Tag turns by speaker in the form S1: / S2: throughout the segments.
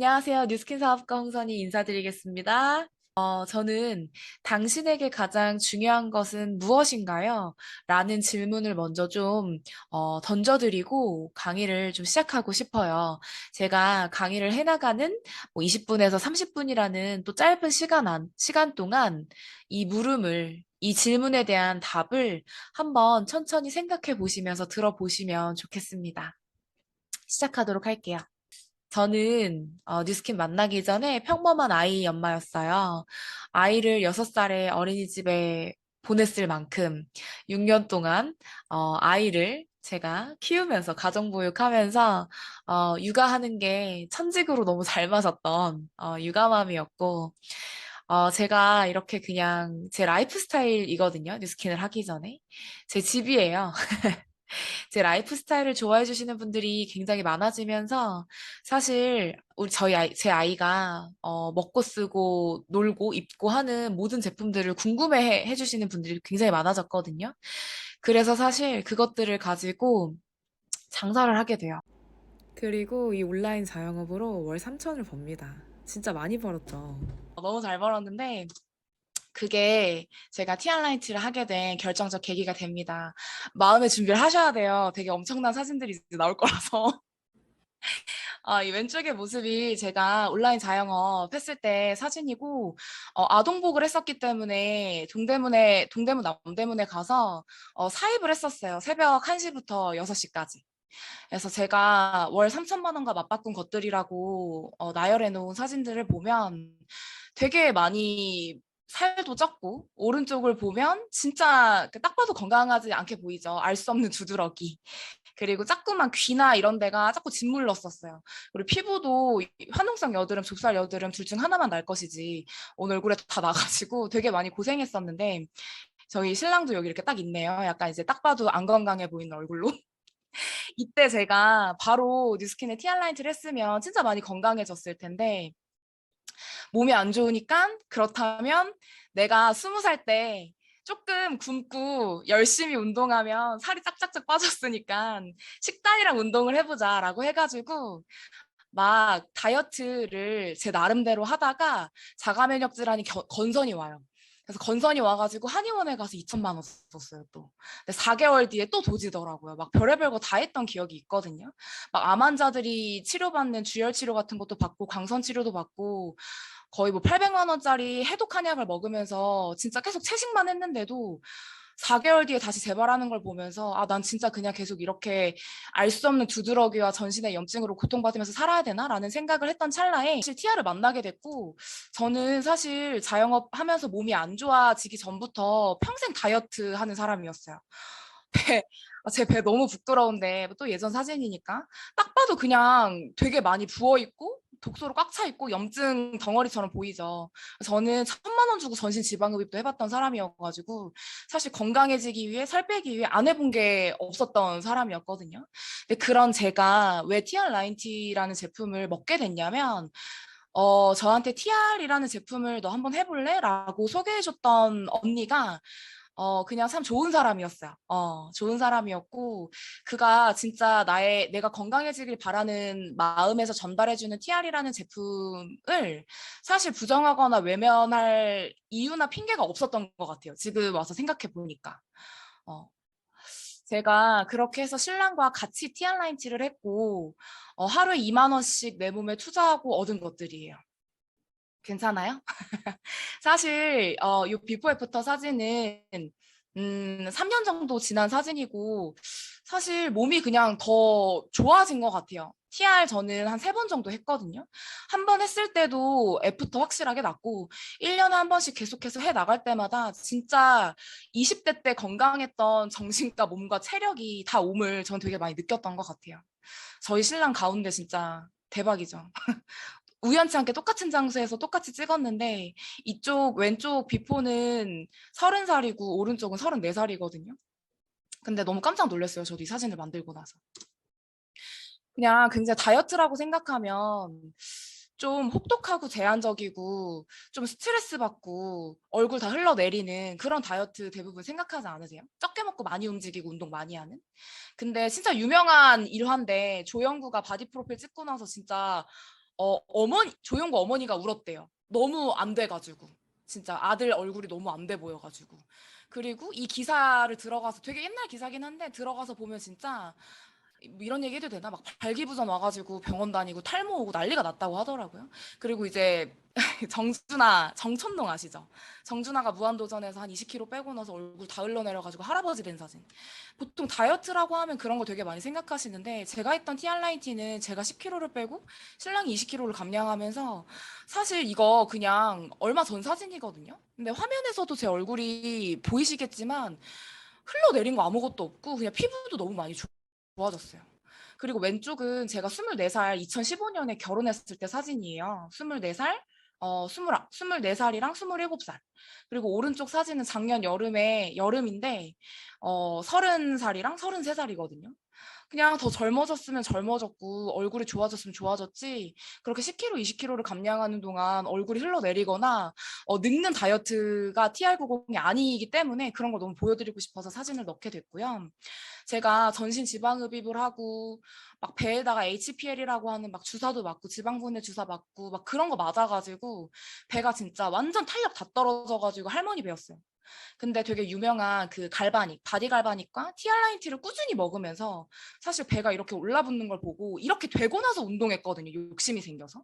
S1: 안녕하세요. 뉴스킨 사업가 홍선이 인사드리겠습니다. 어, 저는 당신에게 가장 중요한 것은 무엇인가요? 라는 질문을 먼저 좀 어, 던져드리고 강의를 좀 시작하고 싶어요. 제가 강의를 해나가는 뭐 20분에서 30분이라는 또 짧은 시간 안, 시간 동안 이 물음을 이 질문에 대한 답을 한번 천천히 생각해 보시면서 들어보시면 좋겠습니다. 시작하도록 할게요. 저는 어, 뉴스킨 만나기 전에 평범한 아이 엄마였어요. 아이를 6살에 어린이집에 보냈을 만큼 6년 동안 어, 아이를 제가 키우면서 가정보육하면서 어, 육아하는 게 천직으로 너무 잘 맞았던 어, 육아맘이었고 어, 제가 이렇게 그냥 제 라이프 스타일이거든요. 뉴스킨을 하기 전에 제 집이에요. 제 라이프 스타일을 좋아해 주시는 분들이 굉장히 많아지면서 사실 우리 저희 아이, 제 아이가 어, 먹고 쓰고 놀고 입고 하는 모든 제품들을 궁금해 해 주시는 분들이 굉장히 많아졌거든요. 그래서 사실 그것들을 가지고 장사를 하게 돼요. 그리고 이 온라인 자영업으로 월 3천을 법니다. 진짜 많이 벌었죠. 너무 잘 벌었는데 그게 제가 티알라이트를 하게 된 결정적 계기가 됩니다. 마음의 준비를 하셔야 돼요. 되게 엄청난 사진들이 이제 나올 거라서. 아, 이 왼쪽의 모습이 제가 온라인 자영업 했을 때 사진이고, 어, 아동복을 했었기 때문에 동대문에, 동대문 남대문에 가서 어, 사입을 했었어요. 새벽 1시부터 6시까지. 그래서 제가 월 3천만 원과 맞바꾼 것들이라고 어, 나열해 놓은 사진들을 보면 되게 많이 살도 쪘고 오른쪽을 보면 진짜 그딱 봐도 건강하지 않게 보이죠. 알 수 없는 두드러기. 그리고 자꾸만 귀나 이런 데가 자꾸 짓물렀었어요. 그리고 피부도 화농성 여드름, 좁쌀 여드름 둘 중 하나만 날 것이지 온 얼굴에 다 나가지고 되게 많이 고생했었는데 저희 신랑도 여기 이렇게 딱 있네요. 약간 이제 딱 봐도 안 건강해 보이는 얼굴로. 이때 제가 바로 뉴스킨에 티알라인트를 했으면 진짜 많이 건강해졌을 텐데 몸이 안 좋으니까 그렇다면 내가 스무 살 때 조금 굶고 열심히 운동하면 살이 짝짝짝 빠졌으니까 식단이랑 운동을 해보자라고 해가지고 막 다이어트를 제 나름대로 하다가 자가 면역 질환이 겨- 건선이 와요. 그래서 건선이 와가지고 한의원에 가서 2천만 원 썼어요 또. 근데 4개월 뒤에 또 도지더라고요. 막 별의별 거 다 했던 기억이 있거든요. 막 암 환자들이 치료받는 주열 치료 같은 것도 받고 광선 치료도 받고 거의 뭐 800만 원짜리 해독 한약을 먹으면서 진짜 계속 채식만 했는데도 4개월 뒤에 다시 재발하는 걸 보면서 아, 난 진짜 그냥 계속 이렇게 알 수 없는 두드러기와 전신의 염증으로 고통받으면서 살아야 되나라는 생각을 했던 찰나에 사실 티아를 만나게 됐고 저는 사실 자영업 하면서 몸이 안 좋아지기 전부터 평생 다이어트 하는 사람이었어요. 배, 아, 제배 너무 부끄러운데 또 예전 사진이니까 딱 봐도 그냥 되게 많이 부어 있고 독소로 꽉 차 있고 염증 덩어리처럼 보이죠. 저는 천만 원 주고 전신 지방흡입도 해봤던 사람이어가지고 사실 건강해지기 위해 살 빼기 위해 안 해본 게 없었던 사람이었거든요. 근데 그런 제가 왜 TR90라는 제품을 먹게 됐냐면 어, 저한테 TR이라는 제품을 너 한번 해볼래? 라고 소개해줬던 언니가 어, 그냥 참 좋은 사람이었어요. 어, 좋은 사람이었고, 그가 진짜 나의, 내가 건강해지길 바라는 마음에서 전달해주는 TR이라는 제품을 사실 부정하거나 외면할 이유나 핑계가 없었던 것 같아요. 지금 와서 생각해 보니까. 어, 제가 그렇게 해서 신랑과 같이 TR9T를 했고, 어, 하루에 2만 원씩 내 몸에 투자하고 얻은 것들이에요. 괜찮아요? 사실 어, 이 비포 애프터 사진은 음, 3년 정도 지난 사진이고 사실 몸이 그냥 더 좋아진 것 같아요. TR 저는 한 세 번 정도 했거든요. 한 번 했을 때도 애프터 확실하게 났고 1년에 한 번씩 계속해서 해 나갈 때마다 진짜 20대 때 건강했던 정신과 몸과 체력이 다 옴을 전 되게 많이 느꼈던 것 같아요. 저희 신랑 가운데 진짜 대박이죠. 우연치 않게 똑같은 장소에서 똑같이 찍었는데 이쪽 왼쪽 비포는 30살이고 오른쪽은 34살이거든요. 근데 너무 깜짝 놀랐어요. 저도 이 사진을 만들고 나서. 그냥 굉장히 다이어트라고 생각하면 좀 혹독하고 제한적이고 좀 스트레스 받고 얼굴 다 흘러내리는 그런 다이어트 대부분 생각하지 않으세요? 적게 먹고 많이 움직이고 운동 많이 하는? 근데 진짜 유명한 일화인데 조영구가 바디 프로필 찍고 나서 진짜 어, 어머니 조용구 어머니가 울었대요. 너무 안 돼가지고 진짜 아들 얼굴이 너무 안 돼 보여가지고 그리고 이 기사를 들어가서 되게 옛날 기사긴 한데 들어가서 보면 진짜 뭐 이런 얘기 해도 되나 막 발기부전 와가지고 병원 다니고 탈모 오고 난리가 났다고 하더라고요. 그리고 이제 정준하 정천동 아시죠? 정준하가 무한도전에서 한 20kg 빼고 나서 얼굴 다 흘러내려가지고 할아버지 된 사진. 보통 다이어트라고 하면 그런 거 되게 많이 생각하시는데 제가 했던 TR라인티는 제가 10kg를 빼고 신랑이 20kg를 감량하면서 사실 이거 그냥 얼마 전 사진이거든요. 근데 화면에서도 제 얼굴이 보이시겠지만 흘러내린 거 아무것도 없고 그냥 피부도 너무 많이 좋- 좋아졌어요. 그리고 왼쪽은 제가 24살 2015년에 결혼했을 때 사진이에요. 24살, 어, 20, 24살이랑 27살. 그리고 오른쪽 사진은 작년 여름에, 여름인데, 어, 30살이랑 33살이거든요. 그냥 더 젊어졌으면 젊어졌고, 얼굴이 좋아졌으면 좋아졌지, 그렇게 10kg, 20kg를 감량하는 동안 얼굴이 흘러내리거나, 어, 늙는 다이어트가 TR90이 아니기 때문에 그런 걸 너무 보여드리고 싶어서 사진을 넣게 됐고요. 제가 전신 지방 흡입을 하고 막 배에다가 HPL이라고 하는 막 주사도 맞고 지방분해 주사 맞고 막 그런 거 맞아가지고 배가 진짜 완전 탄력 다 떨어져가지고 할머니 배웠어요. 근데 되게 유명한 그 갈바닉, 바디 갈바닉과 티알라인티를 꾸준히 먹으면서 사실 배가 이렇게 올라붙는 걸 보고 이렇게 되고 나서 운동했거든요. 욕심이 생겨서.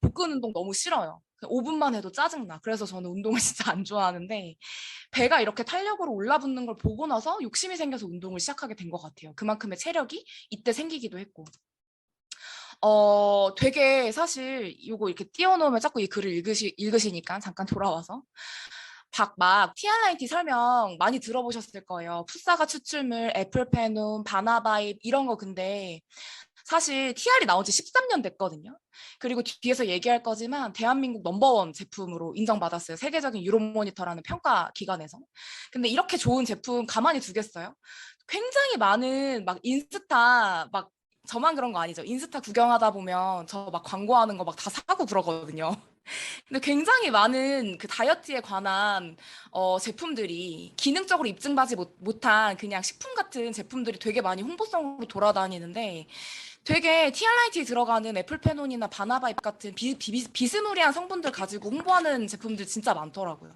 S1: 복근 운동 너무 싫어요. 5분만 해도 짜증나. 그래서 저는 운동을 진짜 안 좋아하는데 배가 이렇게 탄력으로 올라붙는 걸 보고 나서 욕심이 생겨서 운동을 시작하게 된 것 같아요. 그만큼의 체력이 이때 생기기도 했고. 어, 되게 사실 이거 이렇게 띄워놓으면 자꾸 이 글을 읽으시, 읽으시니까 잠깐 돌아와서. 박, 막, TRIT 설명 많이 들어보셨을 거예요. 풋사가 추출물, 애플페논, 바나바입, 이런 거 근데 사실 TR이 나온 지 13년 됐거든요. 그리고 뒤에서 얘기할 거지만 대한민국 넘버원 제품으로 인정받았어요. 세계적인 유로모니터라는 평가 기관에서. 근데 이렇게 좋은 제품 가만히 두겠어요? 굉장히 많은 막 인스타 막 저만 그런 거 아니죠. 인스타 구경하다 보면 저 막 광고하는 거 막 다 사고 그러거든요. 근데 굉장히 많은 그 다이어트에 관한 어, 제품들이 기능적으로 입증받지 못, 못한 그냥 식품 같은 제품들이 되게 많이 홍보성으로 돌아다니는데 되게 TRIT에 들어가는 애플페논이나 바나바입 같은 비, 비, 비스무리한 성분들 가지고 홍보하는 제품들 진짜 많더라고요.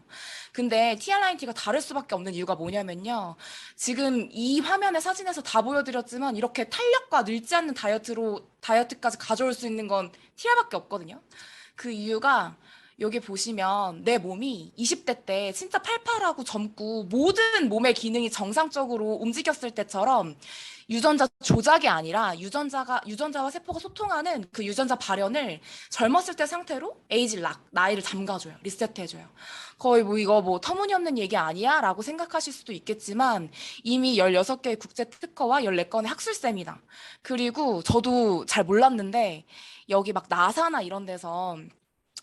S1: 근데 TRIT가 다를 수밖에 없는 이유가 뭐냐면요. 지금 이 화면의 사진에서 다 보여드렸지만 이렇게 탄력과 늙지 않는 다이어트로 다이어트까지 가져올 수 있는 건 TR밖에 없거든요. 그 이유가 여기 보시면 내 몸이 20대 때 진짜 팔팔하고 젊고 모든 몸의 기능이 정상적으로 움직였을 때처럼 유전자 조작이 아니라 유전자가 유전자와 세포가 소통하는 그 유전자 발현을 젊었을 때 상태로 에이지 락 나이를 잠가줘요. 리셋해줘요. 거의 뭐 이거 뭐 터무니없는 얘기 아니야? 라고 생각하실 수도 있겠지만 이미 16개의 국제 특허와 14건의 학술쌤이다. 그리고 저도 잘 몰랐는데 여기 막 나사나 이런 데서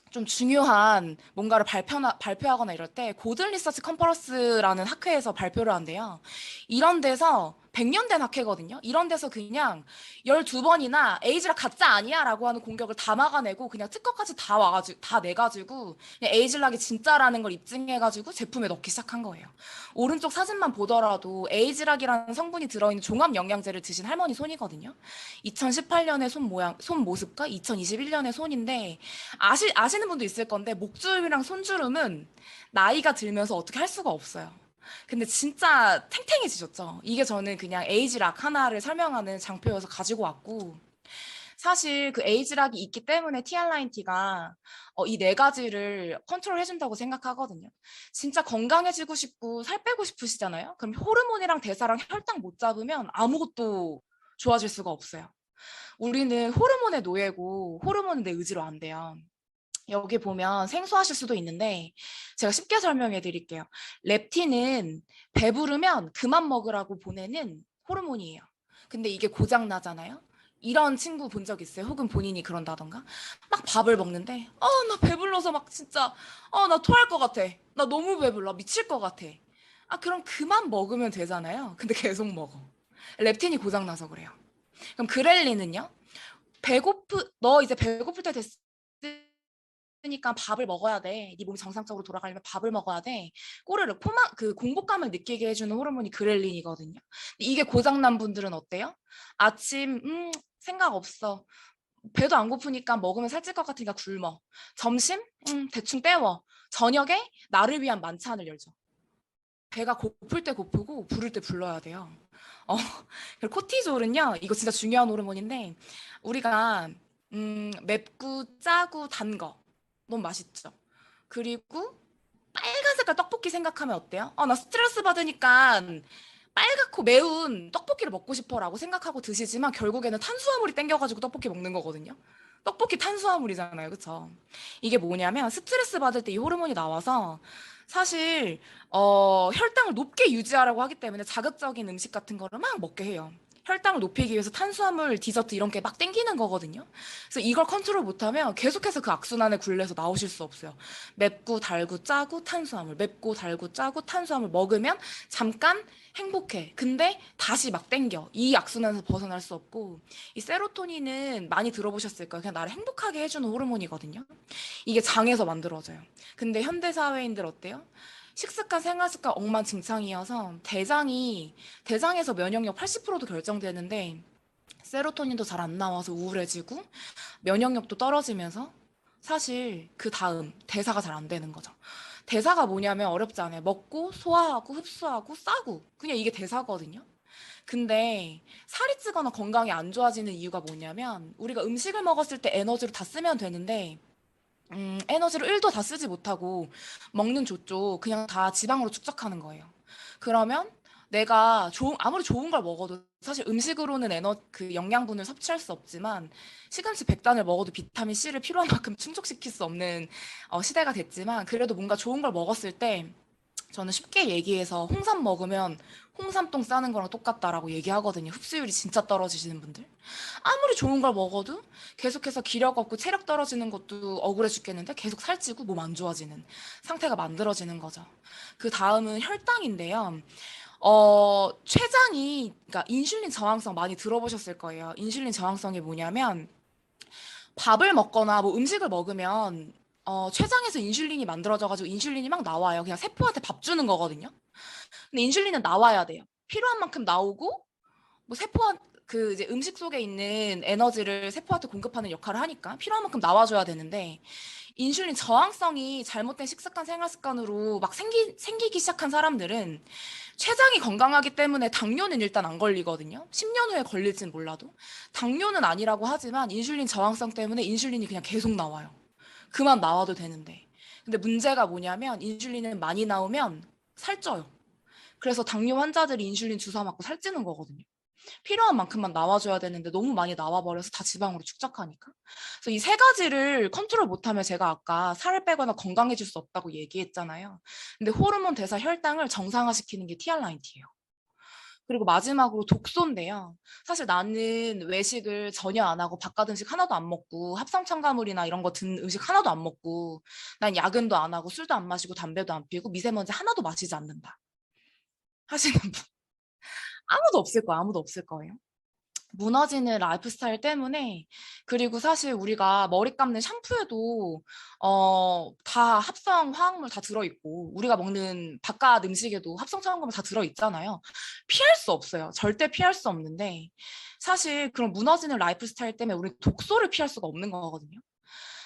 S1: 좀 중요한 뭔가를 발표나, 발표하거나 이럴 때 고든 리서치 컨퍼런스라는 학회에서 발표를 한대요. 이런 데서 100년 된 학회거든요. 이런 데서 그냥 12번이나 에이즈라 가짜 아니야 라고 하는 공격을 다 막아내고 그냥 특허까지 다 와가지고, 다 내가지고 그냥 에이즐락이 진짜라는 걸 입증해가지고 제품에 넣기 시작한 거예요. 오른쪽 사진만 보더라도 에이즐락이라는 성분이 들어있는 종합 영양제를 드신 할머니 손이거든요. 2018년의 손 모양, 손 모습과 2021년의 손인데 아시, 아시는 분도 있을 건데 목주름이랑 손주름은 나이가 들면서 어떻게 할 수가 없어요. 근데 진짜 탱탱해지셨죠. 이게 저는 그냥 에이지락 하나를 설명하는 장표여서 가지고 왔고 사실 그 에이지락이 있기 때문에 TR9T가 어, 이 네 가지를 컨트롤 해준다고 생각하거든요. 진짜 건강해지고 싶고 살 빼고 싶으시잖아요. 그럼 호르몬이랑 대사랑 혈당 못 잡으면 아무것도 좋아질 수가 없어요. 우리는 호르몬의 노예고 호르몬은 내 의지로 안 돼요. 여기 보면 생소하실 수도 있는데 제가 쉽게 설명해 드릴게요. 렙틴은 배부르면 그만 먹으라고 보내는 호르몬이에요. 근데 이게 고장 나잖아요. 이런 친구 본 적 있어요? 혹은 본인이 그런다던가? 막 밥을 먹는데 아 나 배불러서 막 진짜 아 나 토할 것 같아. 나 너무 배불러. 미칠 것 같아. 아 그럼 그만 먹으면 되잖아요. 근데 계속 먹어. 렙틴이 고장 나서 그래요. 그럼 그렐린은요? 배고프 너 이제 배고플 때 됐. 으니까 밥을 먹어야 돼. 네 몸이 정상적으로 돌아가려면 밥을 먹어야 돼. 꼬르륵 포만 그 공복감을 느끼게 해주는 호르몬이 그렐린이거든요. 이게 고장난 분들은 어때요? 아침 음 생각 없어.
S2: 배도 안 고프니까 먹으면 살찔 것 같으니까 굶어. 점심? 음, 대충 때워. 저녁에 나를 위한 만찬을 열죠. 배가 고플 때 고프고 부를 때 불러야 돼요. 어, 그리고 코티졸은요, 이거 진짜 중요한 호르몬인데, 우리가, 음, 맵고 짜고 단 거. 너무 맛있죠. 그리고 빨간 색깔 떡볶이 생각하면 어때요? 어, 나 스트레스 받으니까 빨갛고 매운 떡볶이를 먹고 싶어라고 생각하고 드시지만 결국에는 탄수화물이 땡겨가지고 떡볶이 먹는 거거든요. 떡볶이 탄수화물이잖아요. 그쵸? 이게 뭐냐면 스트레스 받을 때 이 호르몬이 나와서 사실 어, 혈당을 높게 유지하라고 하기 때문에 자극적인 음식 같은 거를 막 먹게 해요. 혈당을 높이기 위해서 탄수화물, 디저트 이런 게 막 땡기는 거거든요. 그래서 이걸 컨트롤 못하면 계속해서 그 악순환의 굴레에서 나오실 수 없어요. 맵고 달고 짜고 탄수화물, 맵고 달고 짜고 탄수화물 먹으면 잠깐 행복해. 근데 다시 막 땡겨. 이 악순환에서 벗어날 수 없고 이 세로토닌은 많이 들어보셨을 거예요. 그냥 나를 행복하게 해주는 호르몬이거든요. 이게 장에서 만들어져요. 근데 현대 사회인들 어때요? 식습관, 생활습관 엉망진창이어서 대장이 대장에서 면역력 80%도 결정되는데 세로토닌도 잘 안 나와서 우울해지고 면역력도 떨어지면서 사실 그 다음 대사가 잘 안 되는 거죠. 대사가 뭐냐면 어렵지 않아요. 먹고 소화하고 흡수하고 싸고 그냥 이게 대사거든요. 근데 살이 찌거나 건강이 안 좋아지는 이유가 뭐냐면 우리가 음식을 먹었을 때 에너지를 다 쓰면 되는데 음, 에너지를 1도 다 쓰지 못하고 먹는 조쪽 그냥 다 지방으로 축적하는 거예요. 그러면 내가 좋은, 아무리 좋은 걸 먹어도 사실 음식으로는 에너, 그 영양분을 섭취할 수 없지만 시금치 100단을 먹어도 비타민 C를 필요한 만큼 충족시킬 수 없는 어, 시대가 됐지만 그래도 뭔가 좋은 걸 먹었을 때 저는 쉽게 얘기해서 홍삼 먹으면 홍삼똥 싸는 거랑 똑같다라고 얘기하거든요. 흡수율이 진짜 떨어지시는 분들. 아무리 좋은 걸 먹어도 계속해서 기력 없고 체력 떨어지는 것도 억울해 죽겠는데 계속 살찌고 몸 안 좋아지는 상태가 만들어지는 거죠. 그 다음은 혈당인데요. 어, 췌장이, 그러니까 인슐린 저항성 많이 들어보셨을 거예요. 인슐린 저항성이 뭐냐면 밥을 먹거나 뭐 음식을 먹으면 어, 췌장에서 인슐린이 만들어져가지고 인슐린이 막 나와요. 그냥 세포한테 밥 주는 거거든요. 근데 인슐린은 나와야 돼요. 필요한 만큼 나오고 뭐 세포한 그 이제 음식 속에 있는 에너지를 세포한테 공급하는 역할을 하니까 필요한 만큼 나와줘야 되는데 인슐린 저항성이 잘못된 식습관 생활 습관으로 막 생기, 생기기 시작한 사람들은 췌장이 건강하기 때문에 당뇨는 일단 안 걸리거든요. 10년 후에 걸릴진 몰라도. 당뇨는 아니라고 하지만 인슐린 저항성 때문에 인슐린이 그냥 계속 나와요. 그만 나와도 되는데. 근데 문제가 뭐냐면 인슐린은 많이 나오면 살쪄요. 그래서 당뇨 환자들이 인슐린 주사 맞고 살찌는 거거든요. 필요한 만큼만 나와줘야 되는데 너무 많이 나와버려서 다 지방으로 축적하니까. 그래서 이 세 가지를 컨트롤 못하면 제가 아까 살을 빼거나 건강해질 수 없다고 얘기했잖아요. 근데 호르몬 대사 혈당을 정상화시키는 게 TR라인T예요. 그리고 마지막으로 독소인데요. 사실 나는 외식을 전혀 안 하고 바깥 음식 하나도 안 먹고 합성 첨가물이나 이런 거 든 음식 하나도 안 먹고 난 야근도 안 하고 술도 안 마시고 담배도 안 피우고 미세먼지 하나도 마시지 않는다. 하시는 분 아무도 없을 거야. 아무도 없을 거예요. 무너지는 라이프 스타일 때문에 그리고 사실 우리가 머리 감는 샴푸에도 어, 다 합성 화학물 다 들어있고 우리가 먹는 바깥 음식에도 합성 첨가물 다 들어있잖아요. 피할 수 없어요. 절대 피할 수 없는데 사실 그런 무너지는 라이프 스타일 때문에 우리 독소를 피할 수가 없는 거거든요.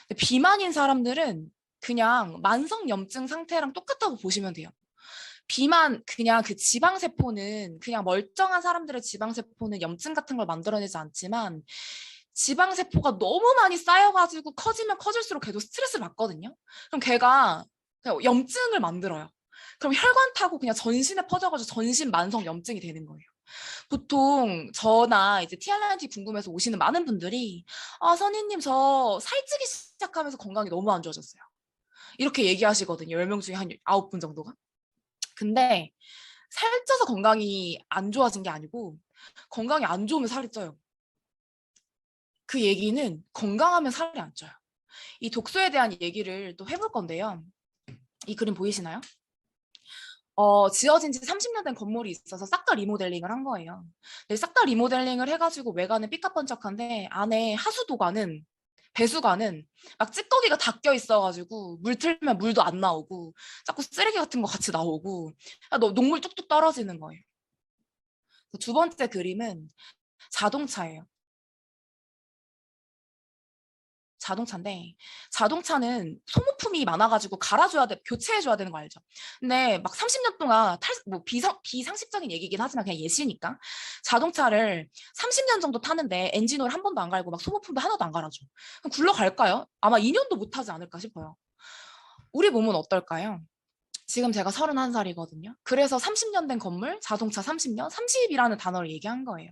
S2: 근데 비만인 사람들은 그냥 만성 염증 상태랑 똑같다고 보시면 돼요. 비만 그냥 그 지방 세포는 그냥 멀쩡한 사람들의 지방 세포는 염증 같은 걸 만들어내지 않지만 지방 세포가 너무 많이 쌓여가지고 커지면 커질수록 걔도 스트레스를 받거든요. 그럼 걔가 그냥 염증을 만들어요. 그럼 혈관 타고 그냥 전신에 퍼져가지고 전신 만성 염증이 되는 거예요. 보통 저나 이제 TRNT 궁금해서 오시는 많은 분들이 아 선생님 저 살찌기 시작하면서 건강이 너무 안 좋아졌어요. 이렇게 얘기하시거든요. 10명 중에 한 9분 정도가. 근데 살쪄서 건강이 안 좋아진 게 아니고 건강이 안 좋으면 살이 쪄요. 그 얘기는 건강하면 살이 안 쪄요. 이 독소에 대한 얘기를 또 해볼 건데요. 이 그림 보이시나요? 어, 지어진 지 30년 된 건물이 있어서 싹 다 리모델링을 한 거예요. 싹 다 리모델링을 해가지고 외관은 삐까번쩍한데 안에 하수도관은 배수관은 막 찌꺼기가 다 껴 있어가지고 물 틀면 물도 안 나오고 자꾸 쓰레기 같은 거 같이 나오고 아, 너 녹물 뚝뚝 떨어지는 거예요. 두 번째 그림은 자동차예요. 자동차인데 자동차는 소모품이 많아가지고 갈아줘야 돼, 교체해줘야 되는 거 알죠? 근데 막 30년 동안 탈, 뭐 비상, 비상식적인 얘기긴 하지만 그냥 예시니까 자동차를 30년 정도 타는데 엔진오일 한 번도 안 갈고 막 소모품도 하나도 안 갈아줘. 그럼 굴러갈까요? 아마 2년도 못 하지 않을까 싶어요. 우리 몸은 어떨까요? 지금 제가 31살이거든요. 그래서 30년 된 건물, 자동차 30년, 30이라는 단어를 얘기한 거예요.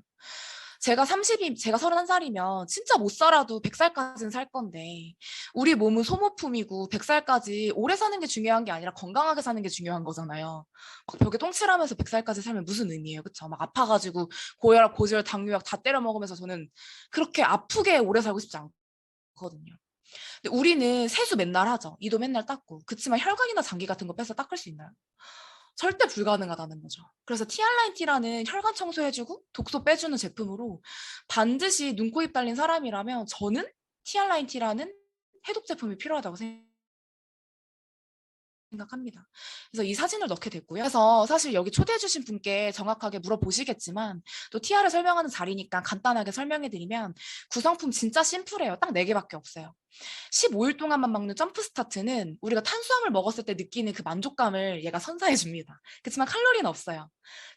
S2: 제가 30이, 제가 31살이면 진짜 못 살아도 100살까지는 살 건데, 우리 몸은 소모품이고 100살까지 오래 사는 게 중요한 게 아니라 건강하게 사는 게 중요한 거잖아요. 막 벽에 똥칠하면서 100살까지 살면 무슨 의미예요? 그쵸? 막 아파가지고 고혈압, 고지혈, 당뇨약 다 때려 먹으면서 저는 그렇게 아프게 오래 살고 싶지 않거든요. 근데 우리는 세수 맨날 하죠. 이도 맨날 닦고. 그치만 혈관이나 장기 같은 거 빼서 닦을 수 있나요? 절대 불가능하다는 거죠. 그래서 티알라인티라는 혈관 청소해주고 독소 빼주는 제품으로 반드시 눈, 코, 입 달린 사람이라면 저는 티알라인티라는 해독 제품이 필요하다고 생각합니다. 그래서 이 사진을 넣게 됐고요. 그래서 사실 여기 초대해 주신 분께 정확하게 물어보시겠지만 또 TR을 설명하는 자리니까 간단하게 설명해 드리면 구성품 진짜 심플해요. 딱 4개밖에 없어요. 15일 동안만 먹는 점프 스타트는 우리가 탄수화물 먹었을 때 느끼는 그 만족감을 얘가 선사해 줍니다. 그렇지만 칼로리는 없어요.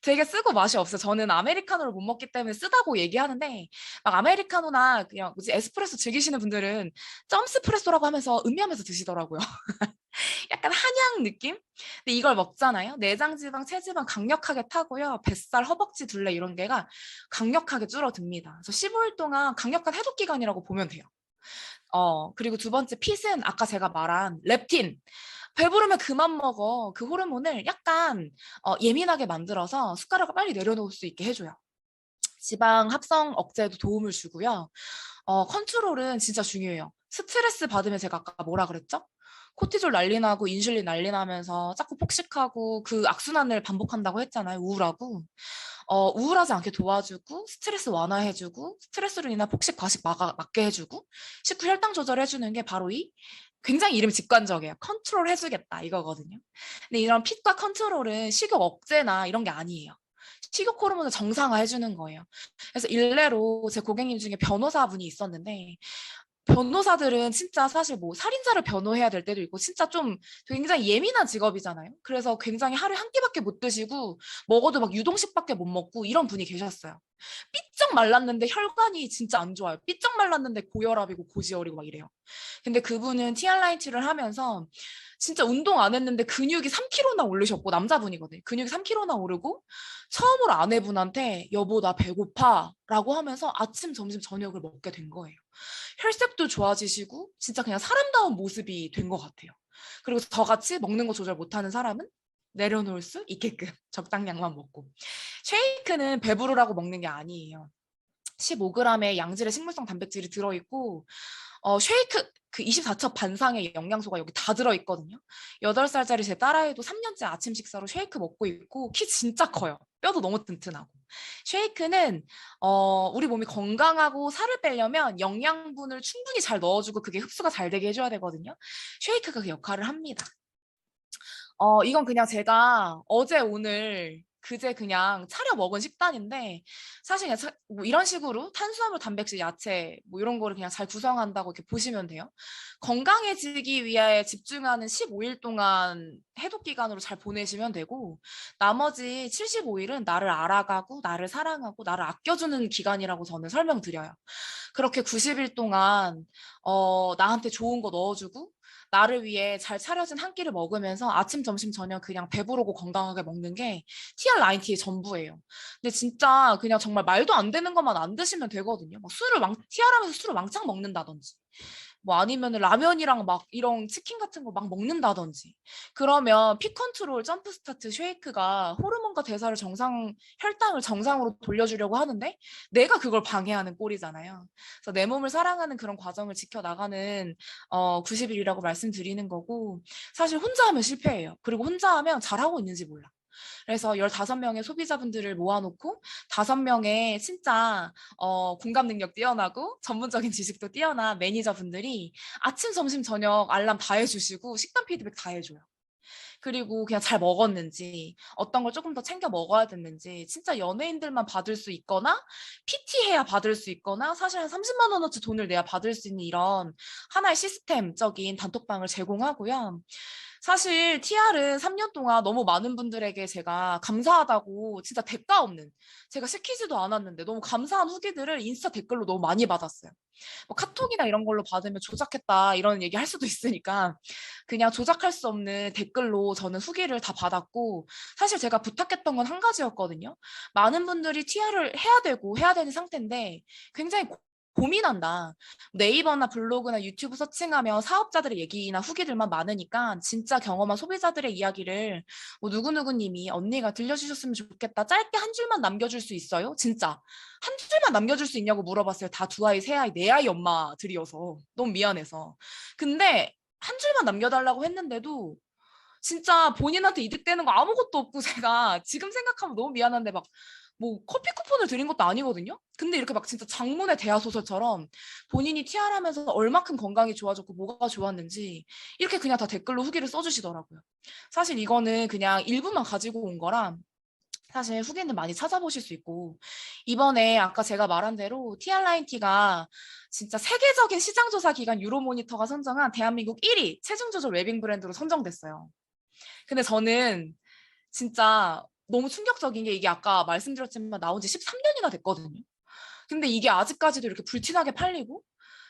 S2: 되게 쓰고 맛이 없어요. 저는 아메리카노를 못 먹기 때문에 쓰다고 얘기하는데 막 아메리카노나 그냥 뭐지 에스프레소 즐기시는 분들은 점스프레소라고 하면서 음미하면서 드시더라고요. 약간 한약 느낌? 근데 이걸 먹잖아요. 내장 지방, 체지방 강력하게 타고요. 뱃살, 허벅지 둘레 이런 게가 강력하게 줄어듭니다. 그래서 15일 동안 강력한 해독 기간이라고 보면 돼요. 어, 그리고 두 번째 핏은 아까 제가 말한 렙틴. 배부르면 그만 먹어. 그 호르몬을 약간 어, 예민하게 만들어서 숟가락을 빨리 내려놓을 수 있게 해줘요. 지방 합성 억제에도 도움을 주고요. 어, 컨트롤은 진짜 중요해요. 스트레스 받으면 제가 아까 뭐라 그랬죠? 코티졸 난리 나고 인슐린 난리 나면서 자꾸 폭식하고 그 악순환을 반복한다고 했잖아요. 우울하고. 어, 우울하지 않게 도와주고 스트레스 완화해주고 스트레스로 인한 폭식 과식 막아, 막게 해주고 식후 혈당 조절해주는 게 바로 이 굉장히 이름이 직관적이에요. 컨트롤 해주겠다 이거거든요. 근데 이런 핏과 컨트롤은 식욕 억제나 이런 게 아니에요. 식욕 호르몬을 정상화해주는 거예요. 그래서 일례로 제 고객님 중에 변호사분이 있었는데 변호사들은 진짜 사실 뭐 살인자를 변호해야 될 때도 있고 진짜 좀 굉장히 예민한 직업이잖아요. 그래서 굉장히 하루에 한 끼밖에 못 드시고 먹어도 막 유동식밖에 못 먹고 이런 분이 계셨어요. 삐쩍 말랐는데 혈관이 진짜 안 좋아요. 삐쩍 말랐는데 고혈압이고 고지혈이고 막 이래요. 근데 그분은 티알라이트를 하면서 진짜 운동 안 했는데 근육이 3kg나 오르셨고 남자분이거든요. 근육이 3kg나 오르고 처음으로 아내분한테 여보 나 배고파 라고 하면서 아침 점심 저녁을 먹게 된 거예요. 혈색도 좋아지시고 진짜 그냥 사람다운 모습이 된 것 같아요. 그리고 저같이 먹는 거 조절 못하는 사람은 내려놓을 수 있게끔 적당량만 먹고 쉐이크는 배부르라고 먹는 게 아니에요. 15g의 양질의 식물성 단백질이 들어있고 어, 쉐이크 그 24첩 반상의 영양소가 여기 다 들어있거든요. 8살짜리 제 딸아이도 3년째 아침 식사로 쉐이크 먹고 있고 키 진짜 커요. 뼈도 너무 튼튼하고. 쉐이크는 어, 우리 몸이 건강하고 살을 빼려면 영양분을 충분히 잘 넣어주고 그게 흡수가 잘 되게 해줘야 되거든요. 쉐이크가 그 역할을 합니다. 어, 이건 그냥 제가 어제 오늘 그제 그냥 차려 먹은 식단인데 사실 그냥 차- 뭐 이런 식으로 탄수화물, 단백질, 야채 뭐 이런 거를 그냥 잘 구성한다고 이렇게 보시면 돼요. 건강해지기 위해 집중하는 15일 동안 해독 기간으로 잘 보내시면 되고 나머지 75일은 나를 알아가고 나를 사랑하고 나를 아껴주는 기간이라고 저는 설명드려요. 그렇게 90일 동안 어, 나한테 좋은 거 넣어주고 나를 위해 잘 차려진 한 끼를 먹으면서 아침, 점심, 저녁 그냥 배부르고 건강하게 먹는 게 TR9T의 전부예요. 근데 진짜 그냥 정말 말도 안 되는 것만 안 드시면 되거든요. 막 술을 왕, TR하면서 술을 왕창 먹는다든지. 뭐 아니면 라면이랑 막 이런 치킨 같은 거 막 먹는다든지. 그러면 피 컨트롤, 점프 스타트, 쉐이크가 호르몬과 대사를 정상, 혈당을 정상으로 돌려주려고 하는데 내가 그걸 방해하는 꼴이잖아요. 그래서 내 몸을 사랑하는 그런 과정을 지켜 나가는 어, 90일이라고 말씀드리는 거고 사실 혼자 하면 실패해요. 그리고 혼자 하면 잘하고 있는지 몰라. 그래서 15명의 소비자분들을 모아놓고 5명의 진짜 어, 공감 능력 뛰어나고 전문적인 지식도 뛰어난 매니저분들이 아침, 점심, 저녁 알람 다 해주시고 식단 피드백 다 해줘요. 그리고 그냥 잘 먹었는지, 어떤 걸 조금 더 챙겨 먹어야 됐는지, 진짜 연예인들만 받을 수 있거나, PT 해야 받을 수 있거나, 사실 한 30만 원어치 돈을 내야 받을 수 있는 이런 하나의 시스템적인 단톡방을 제공하고요. 사실 TR은 3년 동안 너무 많은 분들에게 제가 감사하다고 진짜 대가 없는 제가 시키지도 않았는데 너무 감사한 후기들을 인스타 댓글로 너무 많이 받았어요. 뭐 카톡이나 이런 걸로 받으면 조작했다 이런 얘기 할 수도 있으니까 그냥 조작할 수 없는 댓글로 저는 후기를 다 받았고 사실 제가 부탁했던 건 한 가지였거든요. 많은 분들이 TR을 해야 되고 해야 되는 상태인데 굉장히 고- 고민한다. 네이버나 블로그나 유튜브 서칭하면 사업자들의 얘기나 후기들만 많으니까 진짜 경험한 소비자들의 이야기를 뭐 누구누구님이 언니가 들려주셨으면 좋겠다. 짧게 한 줄만 남겨줄 수 있어요? 진짜 한 줄만 남겨줄 수 있냐고 물어봤어요. 다 두 아이, 세 아이, 네 아이 엄마들이어서 너무 미안해서. 근데 한 줄만 남겨달라고 했는데도 진짜 본인한테 이득되는 거 아무것도 없고 제가 지금 생각하면 너무 미안한데 막 뭐 커피 쿠폰을 드린 것도 아니거든요. 근데 이렇게 막 진짜 장문의 대하 소설처럼 본인이 TR하면서 얼마큼 건강이 좋아졌고 뭐가 좋았는지 이렇게 그냥 다 댓글로 후기를 써주시더라고요. 사실 이거는 그냥 일부만 가지고 온 거라 사실 후기는 많이 찾아보실 수 있고 이번에 아까 제가 말한 대로 TR라인티가 진짜 세계적인 시장조사 기관 유로모니터가 선정한 대한민국 1위 체중 조절 웨빙 브랜드로 선정됐어요. 근데 저는 진짜 너무 충격적인 게 이게 아까 말씀드렸지만 나온 지 13년이나 됐거든요. 근데 이게 아직까지도 이렇게 불티나게 팔리고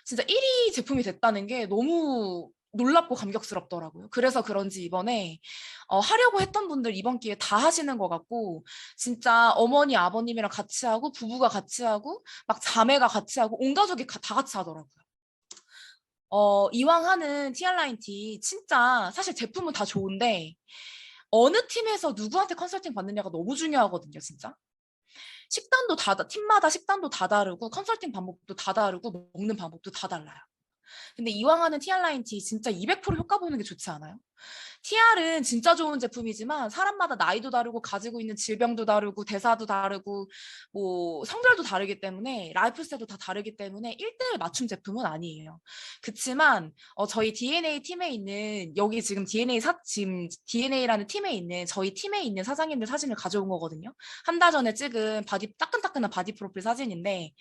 S2: 진짜 1위 제품이 됐다는 게 너무 놀랍고 감격스럽더라고요. 그래서 그런지 이번에 어, 하려고 했던 분들 이번 기회에 다 하시는 것 같고 진짜 어머니 아버님이랑 같이 하고 부부가 같이 하고 막 자매가 같이 하고 온 가족이 가- 다 같이 하더라고요. 어, 이왕 하는 TR라인 티 진짜 사실 제품은 다 좋은데 어느 팀에서 누구한테 컨설팅 받느냐가 너무 중요하거든요, 진짜. 식단도 다, 다- 팀마다 식단도 다 다르고 컨설팅 방법도 다 다르고 먹는 방법도 다 달라요. 근데 이왕 하는 TR라인티 진짜 200% 효과 보는 게 좋지 않아요? TR은 진짜 좋은 제품이지만 사람마다 나이도 다르고 가지고 있는 질병도 다르고 대사도 다르고 뭐 성별도 다르기 때문에 라이프 스타일도 다 다르기 때문에 1대1 맞춤 제품은 아니에요. 그치만 어, 저희 DNA 팀에 있는 여기 지금 DNA 사 지금 DNA라는 팀에 있는 저희 팀에 있는 사장님들 사진을 가져온 거거든요. 한 달 전에 찍은 바디 따끈따끈한 바디 프로필 사진인데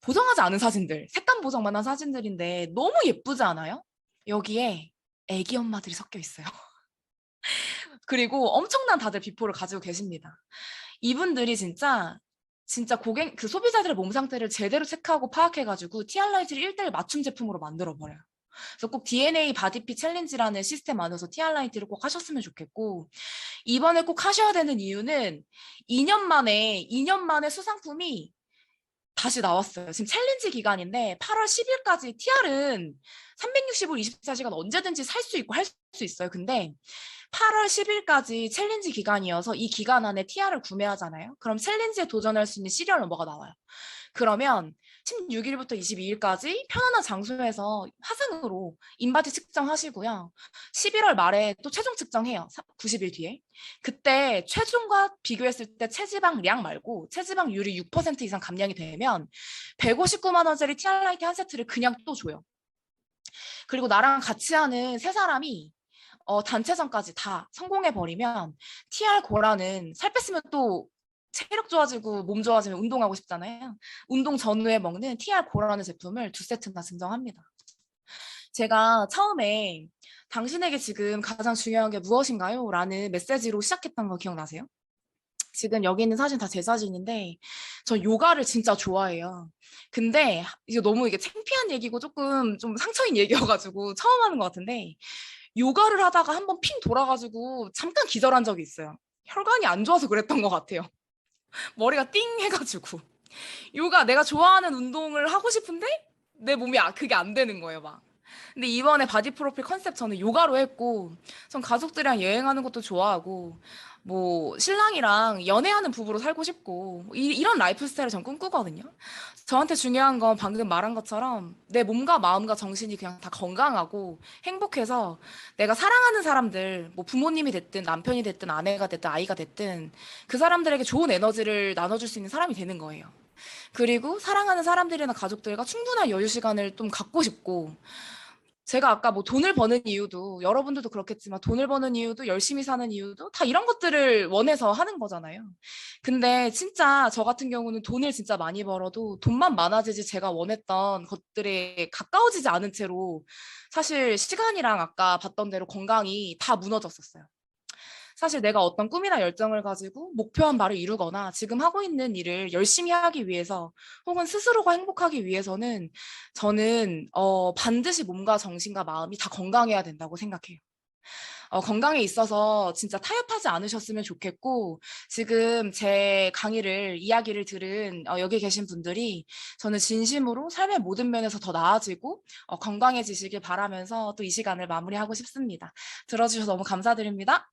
S2: 보정하지 않은 사진들, 색감 보정만 한 사진들인데 너무 예쁘지 않아요? 여기에 애기 엄마들이 섞여 있어요. 그리고 엄청난 다들 비포를 가지고 계십니다. 이분들이 진짜 진짜 고객 그 소비자들의 몸 상태를 제대로 체크하고 파악해가지고 TR라이트를 1대1 맞춤 제품으로 만들어 버려요. 그래서 꼭 DNA 바디핏 챌린지라는 시스템 안에서 TR라이트를 꼭 하셨으면 좋겠고 이번에 꼭 하셔야 되는 이유는 2년 만에 2년 만에 수상품이 다시 나왔어요. 지금 챌린지 기간인데 8월 10일까지 TR은 365일 24시간 언제든지 살 수 있고 할 수 있어요. 근데 8월 10일까지 챌린지 기간이어서 이 기간 안에 TR을 구매하잖아요. 그럼 챌린지에 도전할 수 있는 시리얼 넘버가 나와요. 그러면 16일부터 22일까지 편안한 장소에서 화상으로 인바디 측정하시고요. 11월 말에 또 최종 측정해요. 90일 뒤에. 그때 체중과 비교했을 때 체지방량 말고 체지방률이 6% 이상 감량이 되면 159만 원짜리 TR라이트 한 세트를 그냥 또 줘요. 그리고 나랑 같이 하는 세 사람이 어, 단체전까지 다 성공해 버리면 TR 고라는 살 뺐으면 또 체력 좋아지고 몸 좋아지면 운동하고 싶잖아요. 운동 전후에 먹는 TR 고라는 제품을 두 세트나 증정합니다. 제가 처음에 당신에게 지금 가장 중요한 게 무엇인가요? 라는 메시지로 시작했던 거 기억나세요? 지금 여기 있는 사진 다 제 사진인데 저 요가를 진짜 좋아해요. 근데 이게 너무 이게 창피한 얘기고 조금 좀 상처인 얘기여가지고 처음 하는 것 같은데 요가를 하다가 한번 핑 돌아가지고 잠깐 기절한 적이 있어요. 혈관이 안 좋아서 그랬던 것 같아요. 머리가 띵 해가지고 요가 내가 좋아하는 운동을 하고 싶은데 내 몸이 아- 그게 안 되는 거예요 막. 근데 이번에 바디 프로필 컨셉 저는 요가로 했고 전 가족들이랑 여행하는 것도 좋아하고 뭐 신랑이랑 연애하는 부부로 살고 싶고 이, 이런 라이프 스타일을 전 꿈꾸거든요. 저한테 중요한 건 방금 말한 것처럼 내 몸과 마음과 정신이 그냥 다 건강하고 행복해서 내가 사랑하는 사람들 뭐 부모님이 됐든 남편이 됐든 아내가 됐든 아이가 됐든 그 사람들에게 좋은 에너지를 나눠줄 수 있는 사람이 되는 거예요. 그리고 사랑하는 사람들이나 가족들과 충분한 여유 시간을 좀 갖고 싶고 제가 아까 뭐 돈을 버는 이유도 여러분들도 그렇겠지만 돈을 버는 이유도 열심히 사는 이유도 다 이런 것들을 원해서 하는 거잖아요. 근데 진짜 저 같은 경우는 돈을 진짜 많이 벌어도 돈만 많아지지 제가 원했던 것들에 가까워지지 않은 채로 사실 시간이랑 아까 봤던 대로 건강이 다 무너졌었어요. 사실 내가 어떤 꿈이나 열정을 가지고 목표한 바를 이루거나 지금 하고 있는 일을 열심히 하기 위해서 혹은 스스로가 행복하기 위해서는 저는 어, 반드시 몸과 정신과 마음이 다 건강해야 된다고 생각해요. 어, 건강에 있어서 진짜 타협하지 않으셨으면 좋겠고 지금 제 강의를 이야기를 들은 어, 여기 계신 분들이 저는 진심으로 삶의 모든 면에서 더 나아지고 어, 건강해지시길 바라면서 또 이 시간을 마무리하고 싶습니다. 들어주셔서 너무 감사드립니다.